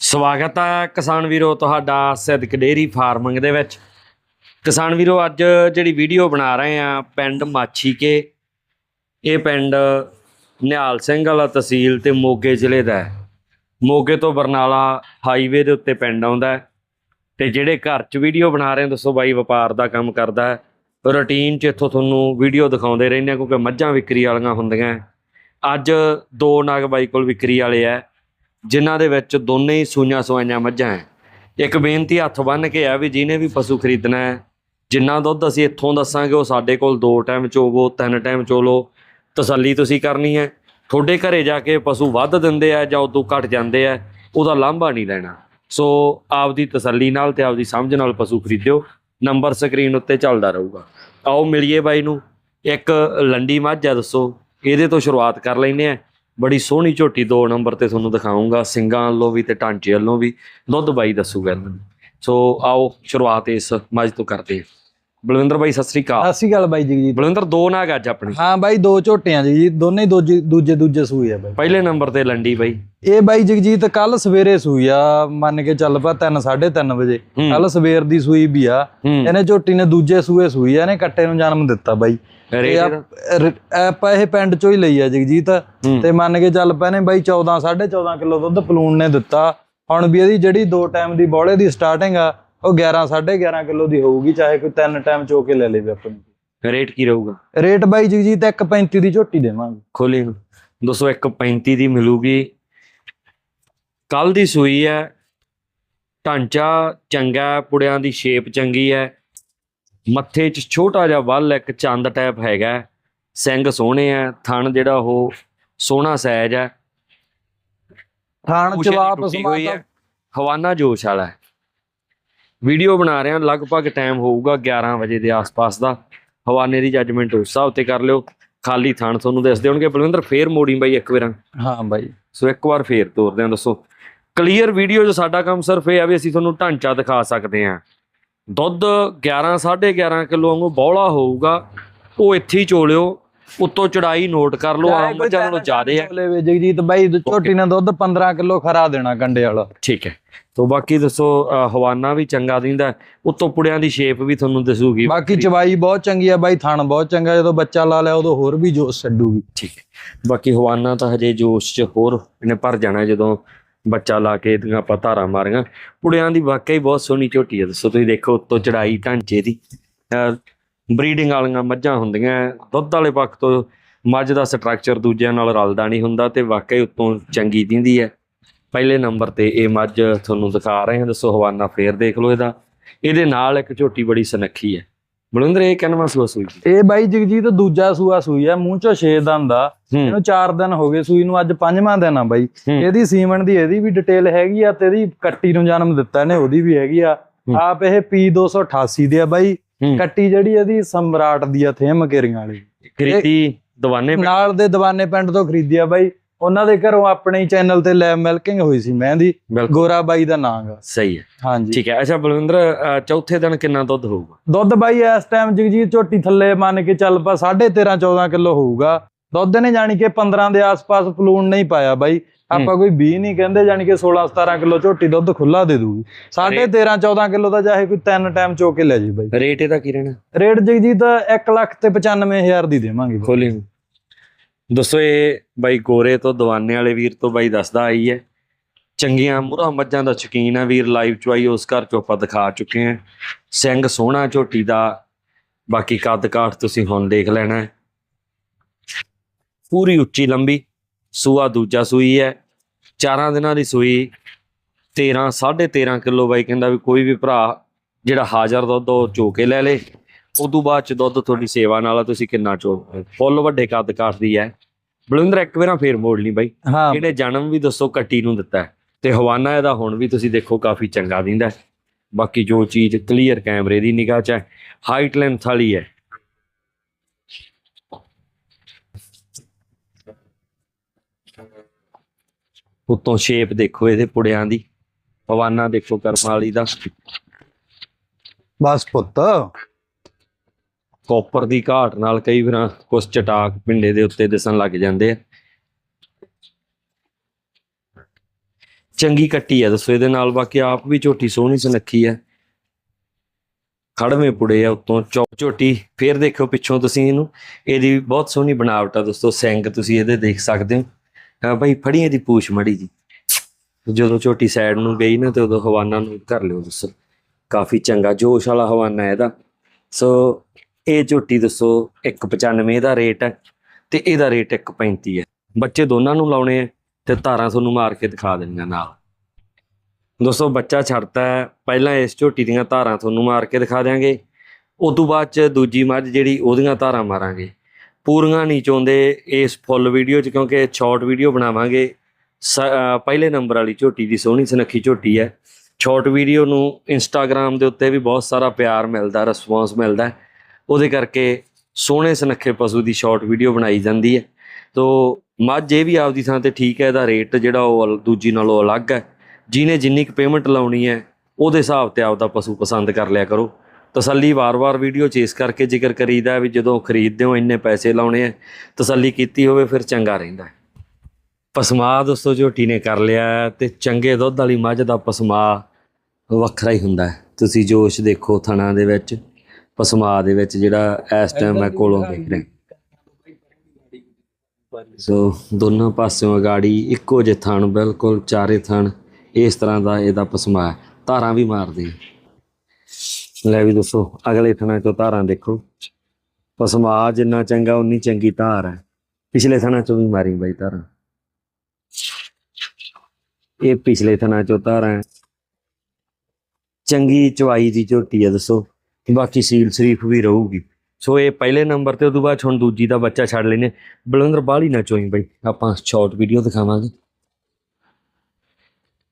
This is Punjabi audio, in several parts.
ਸਵਾਗਤ ਹੈ ਕਿਸਾਨ ਵੀਰੋ ਤੁਹਾਡਾ ਸਿੱਧਕ ਡੇਰੀ ਫਾਰਮਿੰਗ ਦੇ ਵਿੱਚ। ਕਿਸਾਨ ਵੀਰੋ, ਅੱਜ ਜਿਹੜੀ ਵੀਡੀਓ ਬਣਾ ਰਹੇ ਆ ਪਿੰਡ ਮਾਛੀਕੇ। ਇਹ ਪਿੰਡ ਨਿਹਾਲ ਸਿੰਘ ਵਾਲਾ ਤਹਿਸੀਲ ਤੇ ਮੋਗੇ ਜ਼ਿਲ੍ਹੇ ਦਾ ਹੈ। ਮੋਗੇ ਤੋਂ ਬਰਨਾਲਾ ਹਾਈਵੇ ਦੇ ਉੱਤੇ ਪਿੰਡ ਆਉਂਦਾ ਹੈ ਤੇ ਜਿਹੜੇ ਘਰ 'ਚ ਵੀਡੀਓ ਬਣਾ ਰਹੇ ਦੱਸੋ ਬਾਈ ਵਪਾਰ ਦਾ ਕੰਮ ਕਰਦਾ ਹੈ। ਰੂਟੀਨ 'ਚ ਇੱਥੋਂ ਤੁਹਾਨੂੰ ਵੀਡੀਓ ਦਿਖਾਉਂਦੇ ਰਹਿੰਦੇ ਆ ਕਿਉਂਕਿ ਮੱਝਾਂ ਵਿਕਰੀ ਵਾਲੀਆਂ ਹੁੰਦੀਆਂ ਅੱਜ ਦੋ ਨਾਗ ਬਾਈ ਕੋਲ ਵਿਕਰੀ ਵਾਲੇ ਆ। ਜਿਨ੍ਹਾਂ ਦੇ ਵਿੱਚ ਦੋਨੇ ਹੀ ਸੂਈਆਂ ਸਵਾਈਆਂ ਮੱਝਾਂ ਹੈ ਇੱਕ ਬੇਨਤੀ ਹੱਥ ਬੰਨ ਕੇ ਆ ਵੀ ਜਿਹਨੇ ਵੀ ਪਸ਼ੂ ਖਰੀਦਣਾ ਹੈ ਜਿੰਨਾ ਦੁੱਧ ਅਸੀਂ ਇੱਥੋਂ ਦੱਸਾਂਗੇ, ਉਹ ਸਾਡੇ ਕੋਲ ਦੋ ਟਾਈਮ ਚੋਵੋ ਤਿੰਨ ਟਾਈਮ ਚੋਲੋ ਤਸੱਲੀ ਤੁਸੀਂ ਕਰਨੀ ਹੈ ਤੁਹਾਡੇ ਘਰੇ ਜਾ ਕੇ ਪਸ਼ੂ ਵੱਧ ਦਿੰਦੇ ਆ ਜਾਂ ਉਦੋਂ ਘਟ ਜਾਂਦੇ ਆ, ਉਹਦਾ ਲਾਂਭਾ ਨਹੀਂ ਲੈਣਾ। ਸੋ ਆਪਦੀ ਤਸੱਲੀ ਨਾਲ ਤੇ ਆਪਦੀ ਸਮਝ ਨਾਲ ਪਸ਼ੂ ਖਰੀਦਿਓ। ਨੰਬਰ ਸਕਰੀਨ ਉੱਤੇ ਚੱਲਦਾ ਰਹੂਗਾ। ਆਓ ਮਿਲੀਏ ਬਾਈ ਨੂੰ। ਇੱਕ ਲੰਡੀ ਮੱਝ ਆ, ਦੱਸੋ, ਇਹਦੇ ਤੋਂ ਸ਼ੁਰੂਆਤ ਕਰ ਲੈਨੇ ਆ। ਬੜੀ ਸੋਹਣੀ ਝੋਟੀ ਦੋ ਨੰਬਰ ਤੇ ਤੁਹਾਨੂੰ ਦਿਖਾਉਂਗਾ ਸਿੰਗਾਂ ਵੱਲੋਂ ਵੀ ਤੇ ਢਾਂਚੇ ਵੱਲੋਂ ਵੀ ਦੁੱਧ ਬਾਈ ਦੱਸੂਗਾ ਇਹਨਾਂ ਨੂੰ। ਸੋ ਆਓ ਸ਼ੁਰੂਆਤ ਇਸ ਮੱਝ ਤੋਂ ਕਰਦੇ ਹਾਂ। ਬਲਵਿੰਦਰ ਬਾਈ ਸਤਿ ਸ੍ਰੀ ਅਕਾਲ। ਸਤਿ ਸ਼੍ਰੀ ਅਕਾਲ ਬਾਈ ਜਗਜੀਤ ਬਲਵਿੰਦਰ ਦੋ ਨਾਗ ਅੱਜ ਆਪਣੇ। ਹਾਂ ਬਾਈ ਦੋ ਝੋਟੀਆਂ ਜੀ ਦੋਨੇ ਦੂਜੇ ਦੂਜੇ ਦੂਜੇ ਸੂਈ ਆ ਬਾਈ। ਪਹਿਲੇ ਨੰਬਰ ਤੇ ਲੰਡੀ ਬਾਈ। ਇਹ ਬਾਈ ਜਗਜੀਤ ਕੱਲ ਸਵੇਰੇ ਸੂਈ ਆ ਮੰਨ ਕੇ ਚੱਲ ਪਾ 3 3:30 ਵਜੇ। ਕੱਲ ਸਵੇਰ ਦੀ ਸੂਈ ਵੀ ਆ। ਇਹਨੇ ਝੋਟੀ ਨੇ ਦੂਜੇ ਸੂਏ ਸੂਈ ਆ ਇਹਨੇ ਕੱਟੇ ਨੂੰ ਜਨਮ ਦਿੱਤਾ ਬਾਈ। ਤੇ? ਆਪ- ਰ- ਆਪਾਂ ਇਹ ਪਿੰਡ ਚੋਂ ਹੀ ਲਈ ਆ ਜਗਜੀਤ। ਤੇ ਮੰਨ ਕੇ ਚੱਲ ਪਏ ਨੇ ਬਾਈ 14 14.5 ਕਿਲੋ ਦੁੱਧ ਪਲੂਣ ਨੇ ਦਿੱਤਾ। ਹੁਣ ਵੀ ਇਹਦੀ ਜਿਹੜੀ ਦੋ ਟਾਈਮ ਦੀ ਬੋਲੇ ਦੀ ਸਟਾਰਟਿੰਗ ਆ ਉਹ 11 11.5 ਕਿਲੋ ਦੀ ਹੋਊਗੀ ਚਾਹੇ ਕੋਈ ਤਿੰਨ ਟਾਈਮ ਚੋ ਕੇ ਲੈ ਲੇਵੇ ਆਪਣੀ ਰੇਟ ਕੀ ਰਹੂਗਾ? ਰੇਟ ਬਾਈ ਜਗਜੀਤ 1.35 ਦੀ ਝੋਟੀ ਦੇਵਾਂਗੇ। ਖੋਲੀ 235 ਦੀ ਮਿਲੂਗੀ। ਕੱਲ ਦੀ ਸੂਈ ਹੈ। ਢਾਂਚਾ ਚੰਗਾ ਹੈ, ਪੁੜਿਆਂ ਦੀ ਸ਼ੇਪ ਚੰਗੀ ਹੈ। ਮੱਥੇ 'ਚ ਛੋਟਾ ਜਿਹਾ ਵੱਲ ਇੱਕ ਚੰਦ ਟਾਈਪ ਹੈਗਾ। ਸਿੰਘ ਸੋਹਣੇ ਆ ਥਣ ਜਿਹੜਾ ਉਹ ਸੋਹਣਾ ਸਾਈਜ਼ ਹੈ। ਥਾਣ ਹੋਈ ਸਮਾਤਾ ਹਵਾਨਾ ਜੋਸ਼ ਵਾਲਾ ਹੈ। ਵੀਡੀਓ ਬਣਾ ਰਹੇ ਹਾਂ। ਲਗਭਗ ਟਾਈਮ ਹੋਊਗਾ 11 ਵਜੇ ਦੇ ਆਸ-ਪਾਸ ਦਾ। ਹਵਾਨੇ ਦੀ ਜੱਜਮੈਂਟ ਉਸ ਹਿਸਾਬ ਤੇ ਕਰ ਲਿਓ। ਖਾਲੀ ਥਣ ਤੁਹਾਨੂੰ ਦੱਸ ਦੇਣਗੇ। ਬਲਵਿੰਦਰ ਫੇਰ ਮੋੜੀ ਬਾਈ ਇੱਕ ਵਾਰਾਂ। ਹਾਂ ਬਾਈ। ਸੋ ਇੱਕ ਵਾਰ ਫੇਰ ਤੋਰਦੇ ਹਾਂ। ਦੱਸੋ। ਕਲੀਅਰ ਵੀਡੀਓ 'ਚ ਸਾਡਾ ਕੰਮ ਸਿਰਫ ਇਹ ਆ ਵੀ ਅਸੀਂ ਤੁਹਾਨੂੰ ਢਾਂਚਾ ਦਿਖਾ ਸਕਦੇ ਹਾਂ। ਦੁੱਧ 11 11.5 ਕਿਲੋ ਵਾਂਗੂ ਬੌਲਾ ਹੋਊਗਾ ਉਹ ਇੱਥੇ ਹੀ ਚੋਲਿਓ ਉੱਤੋਂ ਚੜਾਈ ਨੋਟ ਕਰ ਲਓ ਆਮ ਮੱਝਾਂ ਨਾਲੋਂ ਜ਼ਿਆਦੇ ਹੈ ਲੈ ਵੇ ਜਗਜੀਤ ਬਾਈ ਝੋਟੀ ਨੇ ਦੁੱਧ 15 ਕਿਲੋ ਖਰਾ ਦੇਣਾ ਕੰਡੇ ਵਾਲਾ। ਠੀਕ ਹੈ। ਤੋਂ ਬਾਕੀ ਦੱਸੋ ਹਵਾਨਾ ਵੀ ਚੰਗਾ ਦਿੰਦਾ ਉੱਤੋਂ ਪੁੜਿਆਂ ਦੀ ਸ਼ੇਪ ਵੀ ਤੁਹਾਨੂੰ ਦਿਸੂਗੀ। ਬਾਕੀ ਚਵਾਈ ਬਹੁਤ ਚੰਗੀ ਆ ਬਾਈ ਥਣ ਬਹੁਤ ਚੰਗਾ ਜਦੋਂ ਬੱਚਾ ਲਾ ਲਿਆ ਉਦੋਂ ਹੋਰ ਵੀ ਜੋਸ਼ ਛੱਡੂਗੀ। ਠੀਕ ਹੈ। ਬਾਕੀ ਹਵਾਨਾ ਤਾਂ ਹਜੇ ਜੋਸ਼ 'ਚ ਹੋਰ ਇਹਨੇ ਭਰ ਜਾਣਾ ਜਦੋਂ ਬੱਚਾ ਲਾ ਕੇ ਇਹਦੀਆਂ ਆਪਾਂ ਧਾਰਾਂ ਮਾਰੀਆਂ। ਪੁੜਿਆਂ ਦੀ ਵਾਕਈ ਬਹੁਤ ਸੋਹਣੀ ਝੋਟੀ ਹੈ ਦੱਸੋ ਤੁਸੀਂ ਦੇਖੋ ਉੱਤੋਂ ਚੜਾਈ ਢਾਂਚੇ ਦੀ। ਬਰੀਡਿੰਗ ਵਾਲੀਆਂ ਮੱਝਾਂ ਹੁੰਦੀਆਂ, ਦੁੱਧ ਵਾਲੇ ਪੱਖ ਤੋਂ ਮੱਝ ਦਾ ਸਟਰਕਚਰ ਦੂਜਿਆਂ ਨਾਲ ਰਲਦਾ ਨਹੀਂ ਹੁੰਦਾ ਤੇ ਵਾਕਈ ਉੱਤੋਂ ਚੰਗੀ ਦਿੰਦੀ ਹੈ। ਪਹਿਲੇ ਨੰਬਰ ਤੇ ਇਹ ਮੱਝ ਤੁਹਾਨੂੰ ਦਿਖਾ ਰਹੇ ਹਾਂ, ਦੱਸੋ ਹਵਾਨਾ ਫੇਰ ਦੇਖ ਲਓ ਇਹਦਾ। ਇਹਦੇ ਨਾਲ ਇੱਕ ਝੋਟੀ ਬੜੀ ਸੁਨੱਖੀ ਹੈ। ਬਲਵਿੰਦਰ ਇਹ ਕਿੰਨਵਾਂ ਸੂਆ ਸੂਈ ਇਹ ਬਾਈ ਜਗਜੀਤ ਦੂਜਾ ਸੂਆ ਸੂਈ ਆ ਮੂੰਹ ਚੋਂ 6 ਦੰਦ ਆ ਇਹਨੂੰ 4 ਦਿਨ ਹੋ ਗਏ ਸੂਈ ਨੂੰ ਅੱਜ ਪੰਜਵਾਂ ਦਿਨ ਆ ਬਾਈ। ਇਹਦੀ ਸੀਮਨ ਦੀ ਇਹਦੀ ਵੀ ਡਿਟੇਲ ਹੈਗੀ ਆ ਤੇ ਇਹਦੀ ਕੱਟੀ ਨੂੰ ਜਨਮ ਦਿੱਤਾ ਇਹਨੇ ਉਹਦੀ ਵੀ ਹੈਗੀ ਆ। ਆਪ ਇਹ P288 ਦੇ ਆ ਬਾਈ। ਕੱਟੀ ਜਿਹੜੀ ਇਹਦੀ ਸਮਰਾਟ ਦੀ ਆ ਥੇਮ ਕੇਰੀਆਂ ਵਾਲੀ ਕ੍ਰਿਤੀ ਦਵਾਨੇ। ਨਾਲ ਦੇ ਦੀਵਾਨੇ ਪਿੰਡ ਤੋਂ ਖਰੀਦੀ ਆ ਬਾਈ ਉਹਨਾਂ ਦੇ ਘਰੋਂ ਆਪਣੇ ਚੈਨਲ ਤੇ ਲੈਬ ਮਿਲਕਿੰਗ ਹੋਈ ਸੀ ਮਹਿੰਦੀ ਗੋਰਾ ਬਾਈ ਦਾ ਨਾਂ ਗਾ। ਸਹੀ ਹੈ। ਹਾਂਜੀ। ਠੀਕ ਹੈ। ਅੱਛਾ ਬਲਵਿੰਦਰ ਚੌਥੇ ਦਿਨ ਕਿੰਨਾ ਦੁੱਧ ਹੋਊਗਾ? ਦੁੱਧ ਬਾਈ ਇਸ ਟਾਈਮ ਜਗਜੀਤ ਝੋਟੀ ਥੱਲੇ ਮੰਨ ਕੇ ਚੱਲ ਪਾ 13.5 14 ਕਿਲੋ ਹੋਊਗਾ। ਦੁੱਧ ਨੇ ਜਾਣੀ ਕਿ 15 ਦੇ ਆਸ-ਪਾਸ ਪਲੂਣ ਨਹੀਂ ਪਾਇਆ ਬਾਈ। ਆਪਾਂ ਕੋਈ 20 ਨਹੀਂ ਕਹਿੰਦੇ ਜਾਣੀ ਕਿ 16 17 ਕਿਲੋ ਝੋਟੀ ਦੁੱਧ ਖੁੱਲਾ ਦੇ ਦੂਗੀ 13.5 14 ਕਿਲੋ ਦਾ ਚਾਹੇ ਕੋਈ ਤਿੰਨ ਟਾਈਮ ਚੋ ਕੇ ਲੈ ਜੀ ਬਾਈ। ਰੇਟ ਇਹਦਾ ਕੀ ਰਹਿਣਾ? ਰੇਟ ਜਗਜੀਤ 1 ਲੱਖ ਤੇ 95000 ਦੀ ਦੇਵਾਂਗੇ। ਖੋਲੀ ਦੱਸੋ ਇਹ ਬਾਈ ਗੋਰੇ ਤੋਂ ਦਵਾਨੇ ਵਾਲੇ ਵੀਰ ਤੋਂ ਬਾਈ ਦੱਸਦਾ ਆਈ ਹੈ। ਚੰਗੀਆਂ ਮੁਰਾ ਮੱਝਾਂ ਦਾ ਸ਼ੌਕੀਨ ਹੈ ਵੀਰ ਲਾਈਵ ਚ ਆਈ, ਉਸ ਘਰ ਚੋਂ ਆਪਾਂ ਦਿਖਾ ਚੁੱਕੇ ਹਾਂ। ਸਿੰਘ ਸੋਹਣਾ ਝੋਟੀ ਦਾ, ਬਾਕੀ ਕੱਦ ਕਾਠ ਤੁਸੀਂ ਹੁਣ ਦੇਖ ਲੈਣਾ ਪੂਰੀ ਉੱਚੀ ਲੰਬੀ, ਸੂਆ ਦੂਜਾ ਸੂਈ ਹੈ। ਚਾਰਾਂ ਦਿਨਾਂ ਦੀ ਸੂਈ 13 13.5 ਕਿਲੋ ਬਾਈ ਕਹਿੰਦਾ ਵੀ ਕੋਈ ਵੀ ਭਰਾ ਜਿਹੜਾ ਹਾਜ਼ਰ ਦੁੱਧ ਉਹ ਚੋ ਕੇ ਲੈ ਲੇ। ਉਦੋਂ ਬਾਅਦ ਚ ਦੁੱਧ ਤੁਹਾਡੀ ਸੇਵਾ ਨਾਲ ਆ, ਤੁਸੀਂ ਕਿੰਨਾ ਚੋ ਫੁੱਲ ਵੱਡੇ ਕੱਦ ਕਾਠ ਦੀ ਹੈ ਬਲਵਿੰਦਰ ਇੱਕ ਵਾਰਾਂ ਫੇਰ ਮੋੜ ਲਈ ਬਾਈ। ਹਾਂ। ਇਹਨੇ ਜਨਮ ਵੀ ਦੱਸੋ ਕੱਟੀ ਨੂੰ ਦਿੱਤਾ ਹੈ ਤੇ ਹਵਾਨਾ ਇਹਦਾ ਹੁਣ ਵੀ ਤੁਸੀਂ ਦੇਖੋ ਕਾਫੀ ਚੰਗਾ ਦਿੰਦਾ ਹੈ। ਬਾਕੀ ਜੋ ਚੀਜ਼ ਕਲੀਅਰ ਕੈਮਰੇ ਦੀ ਨਿਗਾਹ ਚ ਹੈ ਹਾਈਟ ਲੈਂਥ ਵਾਲੀ ਹੈ ਉਤੋਂ ਸ਼ੇਪ ਦੇਖੋ ਇਹਦੇ ਪੁੜਿਆਂ ਦੀ। ਹਵਾਨਾ ਦੇਖੋ ਕਰਮ ਵਾਲੀ ਦਾ। ਬਸ ਪੁੱਤ। ਕਾਪਰ ਦੀ ਘਾਟ ਨਾਲ ਕਈ ਵਾਰ ਕੁਝ ਚਟਾਕ ਪਿੰਡੇ ਦੇ ਉੱਤੇ ਦਿਸਣ ਲੱਗ ਜਾਂਦੇ ਆ। ਚੰਗੀ ਕੱਟੀ ਆ ਦੱਸੋ, ਇਹਦੇ ਨਾਲ ਬਾਕੀ ਆਪ ਵੀ ਝੋਟੀ ਸੋਹਣੀ ਸੁਨੱਖੀ ਆ। ਖੜਵੇਂ ਪੁੜੇ ਆ ਉਤੋਂ ਝੋਟੀ, ਫੇਰ ਦੇਖੋ ਪਿੱਛੋਂ ਤੁਸੀਂ ਇਹਨੂੰ। ਇਹਦੀ ਬਹੁਤ ਸੋਹਣੀ ਬਣਾਵਟ ਆ ਦੋਸਤੋ, ਸਿੰਗ ਤੁਸੀਂ ਇਹਦੇ ਦੇਖ ਸਕਦੇ ਹੋ। ਹਾਂ ਭਾਈ, ਫੜੀ ਇਹਦੀ ਪੂਛ ਮੜੀ ਜੀ। ਜਦੋਂ ਝੋਟੀ ਸਾਈਡ ਨੂੰ ਗਈ ਨਾ ਤੇ ਉਦੋਂ ਹਵਾਨਾ ਨੂੰ ਕਰ ਲਿਓ ਦੱਸੋ ਕਾਫੀ ਚੰਗਾ, ਜੋਸ਼ ਵਾਲਾ ਹਵਾਨਾ ਇਹਦਾ। ਸੋ ਇਹ ਝੋਟੀ ਦੱਸੋ 195 ਦਾ ਰੇਟ ਹੈ ਤੇ ਇਹਦਾ ਰੇਟ 135 ਹੈ। ਬੱਚੇ ਦੋਨਾਂ ਨੂੰ ਲਾਉਣੇ ਆ ਤੇ ਧਾਰਾਂ ਤੁਹਾਨੂੰ ਮਾਰ ਕੇ ਦਿਖਾ ਦੇਣੀਆਂ ਨਾਲ। ਦੋਸਤੋ ਬੱਚਾ ਛੱਡਤਾ ਹੈ, ਪਹਿਲਾਂ ਇਸ ਝੋਟੀ ਦੀਆਂ ਧਾਰਾਂ ਤੁਹਾਨੂੰ ਮਾਰ ਕੇ ਦਿਖਾ ਦਿਆਂਗੇ। ਉਸ ਤੋਂ ਬਾਅਦ ਚ ਦੂਜੀ ਮੱਝ ਜਿਹੜੀ ਉਹਦੀਆਂ ਧਾਰਾਂ ਮਾਰਾਂਗੇ। ਪੂਰੀਆਂ ਨਹੀਂ ਚਾਹੁੰਦੇ ਇਸ ਫੁੱਲ ਵੀਡੀਓ ਚ ਕਿਉਂਕਿ ਸ਼ਾਰਟ ਵੀਡੀਓ ਬਣਾਵਾਂਗੇ। ਸ- ਪਹਿਲੇ ਨੰਬਰ ਵਾਲੀ ਝੋਟੀ ਦੀ ਸੋਹਣੀ ਸੁਨੱਖੀ ਝੋਟੀ ਹੈ। ਸ਼ਾਰਟ ਵੀਡੀਓ ਨੂੰ ਇੰਸਟਾਗ੍ਰam ਦੇ ਉੱਤੇ ਵੀ ਬਹੁਤ ਸਾਰਾ ਪਿਆਰ ਮਿਲਦਾ, ਰਿਸਪੌਂਸ ਮਿਲਦਾ ਉਹਦੇ ਕਰਕੇ ਸੋਹਣੇ ਸੁਨੱਖੇ ਪਸ਼ੂ ਦੀ ਸ਼ਾਰਟ ਵੀਡੀਓ ਬਣਾਈ ਜਾਂਦੀ ਹੈ। ਤੋ ਮੱਝ ਇਹ ਵੀ ਆਪਦੀ ਥਾਂ ਤੇ ਠੀਕ ਹੈ, ਇਹਦਾ ਰੇਟ ਜਿਹੜਾ ਉਹ ਅਲ- ਦੂਜੀ ਨਾਲੋਂ ਅਲੱਗ ਹੈ। ਜਿਹਨੇ ਜਿੰਨੀ ਕੁ ਪੇਮੈਂਟ ਲਾਉਣੀ ਹੈ, ਉਹਦੇ ਹਿਸਾਬ ਤੇ ਆਪਦਾ ਪਸ਼ੂ ਪਸੰਦ ਕਰ ਲਿਆ ਕਰੋ। ਤਸੱਲੀ ਵਾਰ-ਵਾਰ ਵੀਡੀਓ ਚੇਸ ਕਰਕੇ ਜ਼ਿਕਰ ਕਰੀਦਾ ਵੀ ਜਦੋਂ ਖਰੀਦਦੇ ਹੋ, ਇੰਨੇ ਪੈਸੇ ਲਾਉਣੇ ਆ ਤਸੱਲੀ ਕੀਤੀ ਹੋਵੇ, ਫਿਰ ਚੰਗਾ ਰਹਿੰਦਾ ਪਸਮਾ ਦੋਸਤੋ, ਝੋਟੀ ਨੇ ਕਰ ਲਿਆ ਹੈ ਤੇ ਚੰਗੇ ਦੁੱਧ ਵਾਲੀ ਮੱਝ ਦਾ ਪਸਮਾ ਵੱਖਰਾ ਹੀ ਹੁੰਦਾ ਤੁਸੀਂ ਜੋਸ਼ ਦੇਖੋ ਥਣਾ ਦੇ ਵਿੱਚ। ਪਸਮਾ ਦੇ ਵਿੱਚ ਜਿਹੜਾ ਇਸ ਟਾਈਮ ਮੈਂ ਕੋਲੋਂ ਦੇਖ ਰਿਹਾ। ਸੋ ਦੋਨੋਂ ਪਾਸਿਓਂ ਅਗਾੜੀ ਇੱਕੋ ਜਿਹੇ ਥਣ ਬਿਲਕੁਲ ਚਾਰੇ ਥਣ ਇਸ ਤਰ੍ਹਾਂ ਦਾ ਇਹਦਾ ਪਸਮਾ ਹੈ। ਧਾਰਾਂ ਵੀ ਮਾਰਦੇ। ਲੈ ਵੀ ਦੋਸਤੋ ਅਗਲੇ ਥਣਾ ਚੋਂ ਧਾਰਾਂ ਦੇਖੋ। ਪਸਮਾ ਜਿੰਨਾ ਚੰਗਾ ਉਨੀ ਚੰਗੀ ਧਾਰ ਹੈ। ਪਿਛਲੇ ਥਣਾ ਚੋਂ ਵੀ ਮਾਰੀ ਬਾਈ ਧਾਰਾਂ। ਇਹ ਪਿਛਲੇ ਥਣਾ ਚੋਂ ਧਾਰਾਂ। ਚੰਗੀ ਚਵਾਈ ਦੀ ਝੋਟੀ ਹੈ ਦੱਸੋ। ਬਾਕੀ ਸੀਲ ਸ਼ਰੀਫ ਵੀ ਰਹੂਗੀ। ਸੋ ਇਹ ਪਹਿਲੇ ਨੰਬਰ ਤੇ, ਉਦੋਂ ਬਾਅਦ 'ਚ ਹੁਣ ਦੂਜੀ ਦਾ ਬੱਚਾ ਛੱਡ ਲੈਨੇ ਬਲਵਿੰਦਰ, ਬਾਹਲੀ ਨਾ ਚੋਈ ਬਈ। ਆਪਾਂ ਸ਼ਾਰਟ ਵੀਡੀਓ ਦਿਖਾਵਾਂਗੇ।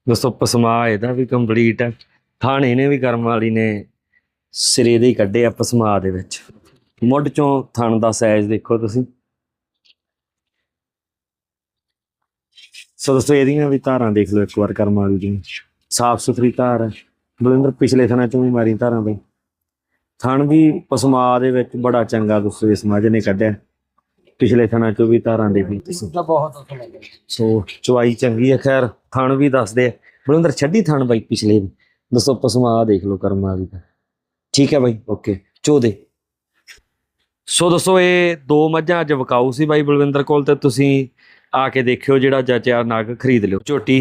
ਦੋਸਤੋ, ਪਸਮਾ ਇਹਦਾ ਵੀ ਕੰਪਲੀਟ ਹੈ। ਥਾਣੇ ਨੇ ਵੀ ਕਰਮ ਵਾਲੀ ਨੇ ਸਿਰੇ ਦੇ ਹੀ ਕੱਢੇ ਆ ਪਸਮਾ ਦੇ ਵਿੱਚ। ਮੁੱਢ ਚੋਂ ਥਣ ਦਾ ਸਾਈਜ਼ ਦੇਖੋ ਤੁਸੀਂ। ਸੋ ਦੋਸਤੋ, ਇਹਦੀਆਂ ਵੀ ਧਾਰਾਂ ਦੇਖ ਲਓ ਇੱਕ ਵਾਰ ਕਰਮ ਵਾਲੀ ਦੀ ਸਾਫ਼ ਸੁਥਰੀ ਧਾਰ ਹੈ। ਬਲਵਿੰਦਰ, ਪਿਛਲੇ ਥਣਾ ਚੋਂ ਵੀ ਮਾਰੀ ਧਾਰਾਂ ਬਈ। ਥਣ ਵੀ ਪਸਮਾ ਦੇ ਵਿੱਚ ਬੜਾ ਚੰਗਾ ਇਸ ਮੱਝ ਨੇ ਕੱਢਿਆ। ਪਿਛਲੇ ਥਣਾ ਚੋਂ ਵੀ ਧਾਰਾਂ ਤਾਂ ਬਹੁਤ ਅੱਛਾ ਲੱਗਿਆ ਸੋ ਚਵਾਈ ਚੰਗੀ ਹੈ ਖੈਰ ਥਣ ਵੀ ਦੱਸਦੇ ਆ। ਬਲਵਿੰਦਰ ਛੱਡੀ ਥਣ ਬਾਈ ਪਿਛਲੇ ਵੀ। ਦੱਸੋ ਪਸਮਾ ਦੇਖ ਲਓ ਕਰਮ ਦਾ ਠੀਕ ਹੈ ਬਾਈ ਓਕੇ। ਚੋਦੇ ਸੋ ਦੋਸਤੋ ਇਹ ਦੋ ਮੱਝਾਂ ਅੱਜ ਵਿਕਾਊ ਸੀ ਬਾਈ ਬਲਵਿੰਦਰ ਕੋਲ ਤੇ ਤੁਸੀਂ ਆ ਕੇ ਦੇਖਿਓ ਜਿਹੜਾ ਜਚਿਆ ਨਗ ਖਰੀਦ ਲਿਓ। ਝੋਟੀ